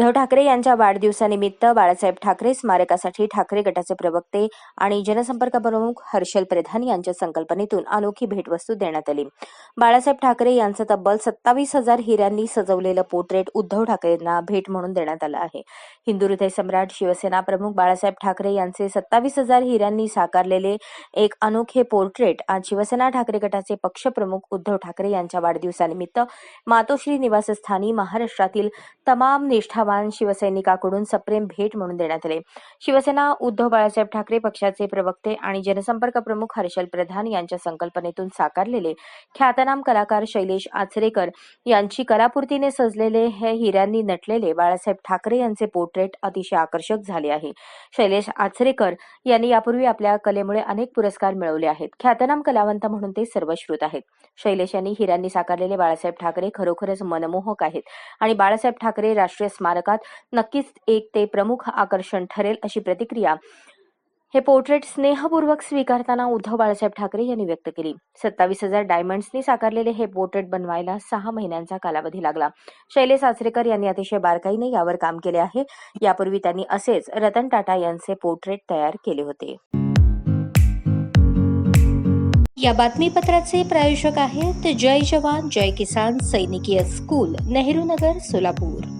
उद्धव ठाकरे यांच्या वाढदिवसानिमित्त बाळासाहेब ठाकरे स्मारकासाठी ठाकरे गटाचे प्रवक्ते आणि जनसंपर्क प्रमुख हर्षल प्रधान यांच्या संकल्पनेतून अनोखी भेटवस्तू देण्यात आली. बाळासाहेब ठाकरे यांचं तब्बल सत्तावीस हजार हिऱ्यांनी सजवलेलं पोर्ट्रेट उद्धव ठाकरेंना भेट म्हणून देण्यात आलं आहे. हिंदू हृदय सम्राट शिवसेना प्रमुख बाळासाहेब ठाकरे यांचे सत्तावीस हजार हिऱ्यांनी साकारलेले एक अनोखे पोर्ट्रेट आज शिवसेना ठाकरे गटाचे पक्षप्रमुख उद्धव ठाकरे यांच्या वाढदिवसानिमित्त मातोश्री निवासस्थानी महाराष्ट्रातील तमाम निष्ठावान शिवसैनिकाकडून सप्रेम भेट म्हणून देण्यात आले. शिवसेना उद्धव बाळासाहेब ठाकरे पक्षाचे प्रवक्ते आणि जनसंपर्क प्रमुख हर्षल प्रधान यांच्या संकल्पनेतून साकारलेले ख्यातनाम कलाकार शैलेश आचरेकर यांची कलापूर्तीने सजलेले हे हिऱ्यांनी नटलेले बाळासाहेब ठाकरे यांचे पोर्ट्रेट अतिशय आकर्षक झाले आहे. शैलेश आचरेकर यांनी यापूर्वी आपल्या कलेमुळे अनेक पुरस्कार मिळवले आहेत. ख्यातनाम कलावंत म्हणून ते सर्वश्रुत आहेत. शैलेश यांनी हिऱ्यांनी साकारलेले बाळासाहेब ठाकरे खरोखरच मनमोहक आहेत आणि बाळासाहेब ठाकरे राष्ट्रीय स्मारक स्मारकात नक्कीच एक ते प्रमुख आकर्षण ठरेल अशी प्रतिक्रिया हे पोर्ट्रेट स्नेहपूर्वक स्वीकारताना उद्धव बाळासाहेब ठाकरे यांनी व्यक्त केली सत्तावीस हजार डायमंड्सनी साकारलेले हे पोर्ट्रेट बनवायला सहा महिन्यांचा कालावधी लागला शैलेश आचरेकर यांनी अतिशय बारकाईने यावर काम केले आहे यापूर्वी त्यांनी असेच रतन टाटा यांचे पोर्ट्रेट तयार केले होते या बातमीपत्राचे प्रायोजक आहेत जय जवान जय किसान सैनिकीय स्कूल नेहरू नगर सोलापूर